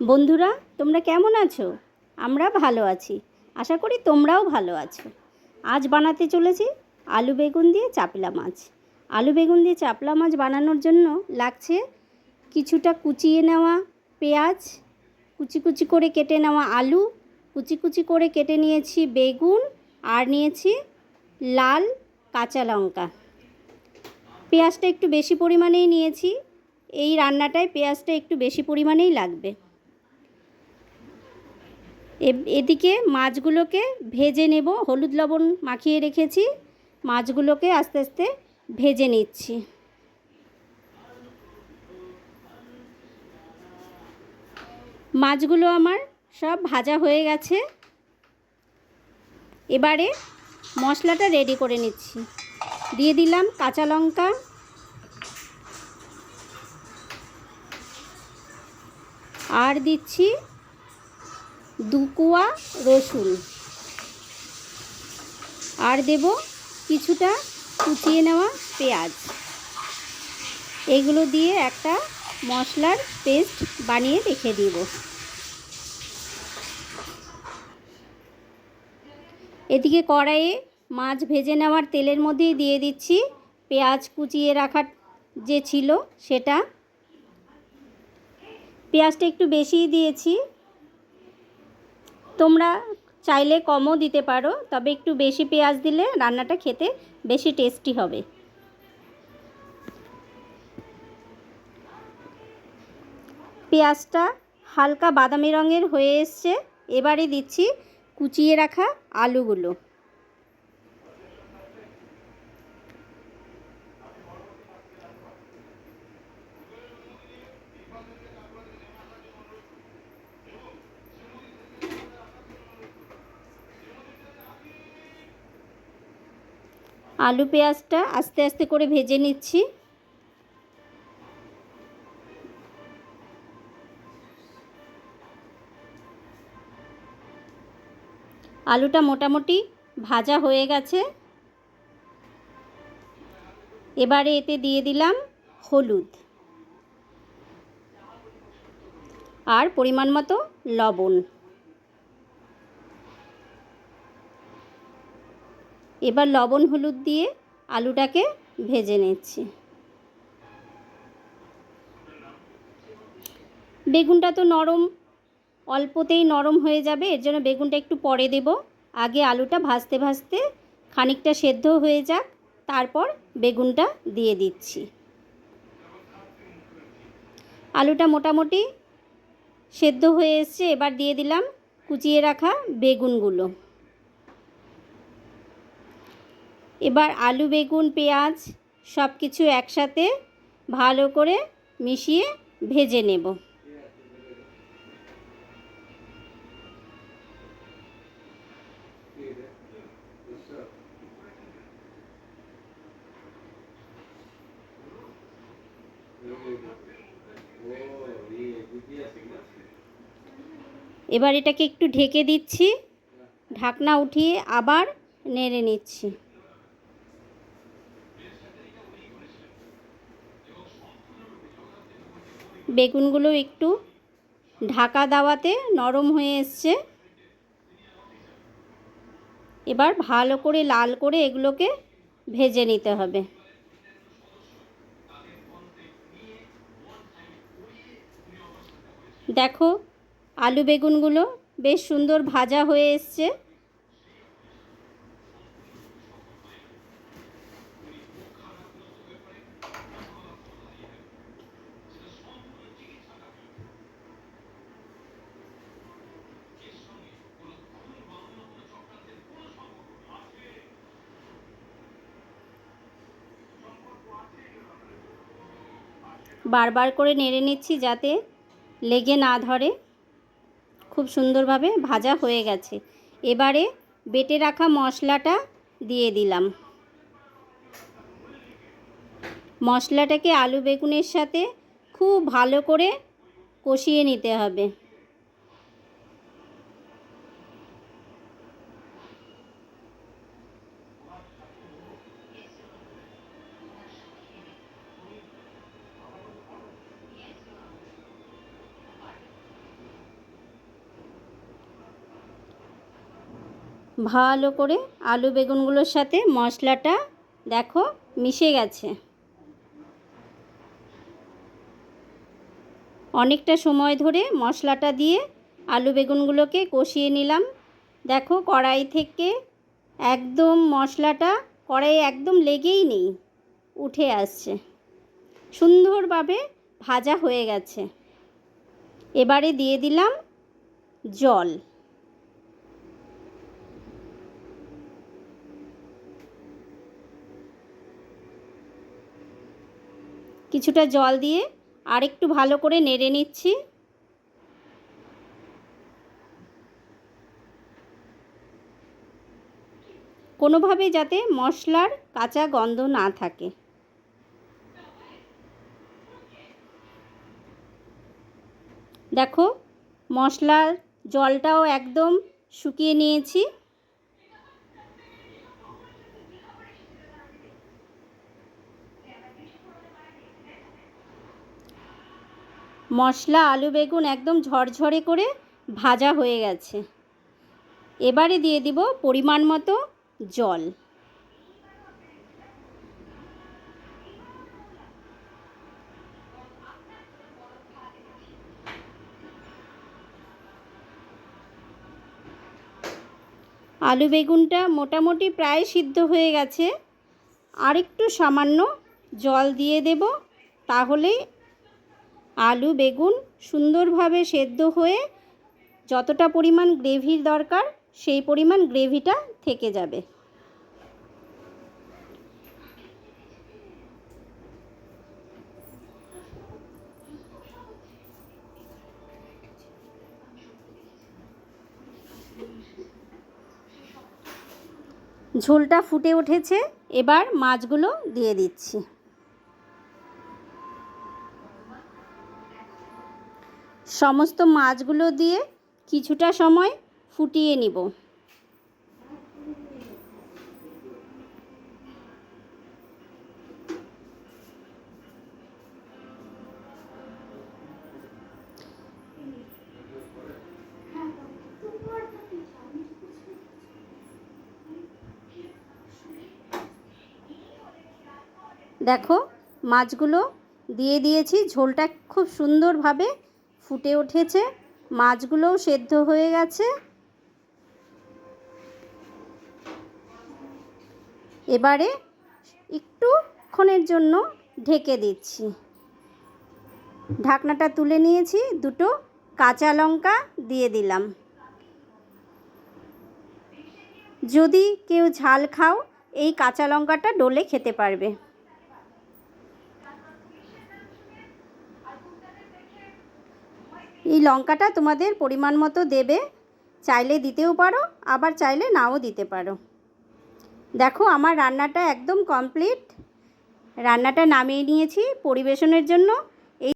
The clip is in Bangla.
বন্ধুরা, তোমরা কেমন আছো? আমরা ভালো আছি। আশা করি তোমরাও ভালো আছো। আজ বানাতে চলেছি আলু বেগুন দিয়ে চাপলা মাছ। আলু বেগুন দিয়ে চাপলা মাছ বানানোর জন্য লাগছে কিছুটা কুচিয়ে নেওয়া পেঁয়াজ, কুচি কুচি করে কেটে নেওয়া আলু, কুচি কুচি করে কেটে নিয়েছি বেগুন, আর নিয়েছি লাল কাঁচা লঙ্কা। পেঁয়াজটা একটু বেশি পরিমাণেই নিয়েছি। এই রান্নাটায় পেঁয়াজটা একটু বেশি পরিমাণেই লাগবে। এদিকে মাছগুলোকে ভেজে নেব। হলুদ লবণ মাখিয়ে রেখেছি। মাছগুলোকে আস্তে আস্তে ভেজে নিচ্ছি। মাছগুলো আমার সব ভাজা হয়ে গেছে। এবারে মশলাটা রেডি করে নিচ্ছি। দিয়ে দিলাম কাঁচা লঙ্কা। আর দিচ্ছি দু কোয়া রসুন। আর দেব কিছুটা কুচিয়ে নেওয়া পেঁয়াজ। এগুলো দিয়ে একটা মশলার পেস্ট বানিয়ে রেখে দিব। এদিকে কড়াইয়ে মাছ ভেজে নেওয়ার তেলের মধ্যেই দিয়ে দিচ্ছি পেঁয়াজ কুচিয়ে রাখার যে ছিল সেটা। পেঁয়াজটা একটু বেশিই দিয়েছি তোমরা চাইলে কমও দিতে পারো, তবে একটু বেশি পেঁয়াজ দিলে রান্নাটা খেতে বেশি টেস্টি হবে। পেঁয়াজটা হালকা বাদামি রঙের হয়ে এসছে, এবারে দিচ্ছি কুচিয়ে রাখা আলুগুলো। আলু পেঁয়াজটা আস্তে আস্তে করে ভেজে নিচ্ছি। আলুটা মোটামুটি ভাজা হয়ে গেছে। এবারে এতে দিয়ে দিলাম হলুদ। আর পরিমাণ মতো লবণ। এবার লবণ হলুদ দিয়ে আলুটাকে ভেজে নিচ্ছি। বেগুনটা তো নরম, অল্পতেই নরম হয়ে যাবে, এর জন্য বেগুনটা একটু পরে দেব। আগে আলুটা ভাজতে ভাজতে খানিকটা সেদ্ধ হয়ে যাক, তারপর বেগুনটা দিয়ে দিচ্ছি। আলুটা মোটামুটি সেদ্ধ হয়ে এসছে, এবার দিয়ে দিলাম কুচিয়ে রাখা বেগুনগুলো। এবার আলু, বেগুন, পেঁয়াজ সব কিছু একসাথে ভালো করে মিশিয়ে ভেজে নেব। এবার এটাকে একটু ঢেকে দিচ্ছি। ঢাকনা উঠিয়ে আবার নেড়ে নিচ্ছি। বেগুনগুলো একটু ঢাকা দেওয়াতে নরম হয়ে এসছে। এবার ভালো করে লাল করে এগুলোকে ভেজে নিতে হবে। দেখো, আলু বেগুনগুলো বেশ সুন্দর ভাজা হয়ে এসছে। বারবার করে নেড়ে নিচ্ছি যাতে লেগে না ধরে। খুব সুন্দরভাবে ভাজা হয়ে গেছে। এবারে বেটে রাখা মশলাটা দিয়ে দিলাম। মশলাটাকে আলু বেগুনের সাথে খুব ভালো করে কষিয়ে নিতে হবে। ভালো করে আলু বেগুনগুলোর সাথে মশলাটা দেখো মিশে গেছে। অনেকটা সময় ধরে মশলাটা দিয়ে আলু বেগুনগুলোকে কষিয়ে নিলাম। দেখো কড়াই থেকে একদম মশলাটা কড়াইয়ে একদম লেগেই নেই, উঠে আসছে। সুন্দরভাবে ভাজা হয়ে গেছে। এবারে দিয়ে দিলাম জল। কিছুটা জল দিয়ে আরেকটু ভালো করে নেড়ে নিচ্ছি। কোনোভাবে যাতে মশলার কাঁচা গন্ধ না থাকে। দেখো, মশলার জলটাও একদম শুকিয়ে নিয়েছি। মশলা, আলু, বেগুন একদম ঝরঝরে করে ভাজা হয়ে গেছে। এবারে দিয়ে দিব পরিমাণ মতো জল। আলু, বেগুনটা মোটামুটি প্রায় সিদ্ধ হয়ে গেছে। আরেকটু সামান্য জল দিয়ে দেব, তাহলেই আলু, বেগুন সুন্দরভাবে সেদ্ধ হয়ে যতটা পরিমাণ গ্রেভির দরকার, সেই পরিমাণ গ্রেভিটা থেকে যাবে। ঝোলটা ফুটে উঠেছে, এবার মাছগুলো দিয়ে দিচ্ছি। সমস্ত মাছগুলো দিয়ে কিছুটা সময় ফুটিয়ে নিব। দেখো মাছগুলো দিয়ে দিয়েছি ঝোলটা খুব সুন্দরভাবে ফুটে উঠেছে, মাছগুলোও সেদ্ধ হয়ে গেছে। এবারে একটুক্ষণের জন্য ঢেকে দিচ্ছি। ঢাকনাটা তুলে নিয়েছি, দুটো কাঁচা লঙ্কা দিয়ে দিলাম। যদি কেউ ঝাল খাও, এই কাঁচা লঙ্কাটা ডলে খেতে পারবে। এই লঙ্কাটা তোমাদের পরিমাণ মতো দেবে। চাইলে দিতেও পারো, আবার চাইলে নাও দিতে পারো। দেখো, আমার রান্নাটা একদম কমপ্লিট রান্নাটা নামিয়ে নিয়েছি পরিবেশনের জন্য।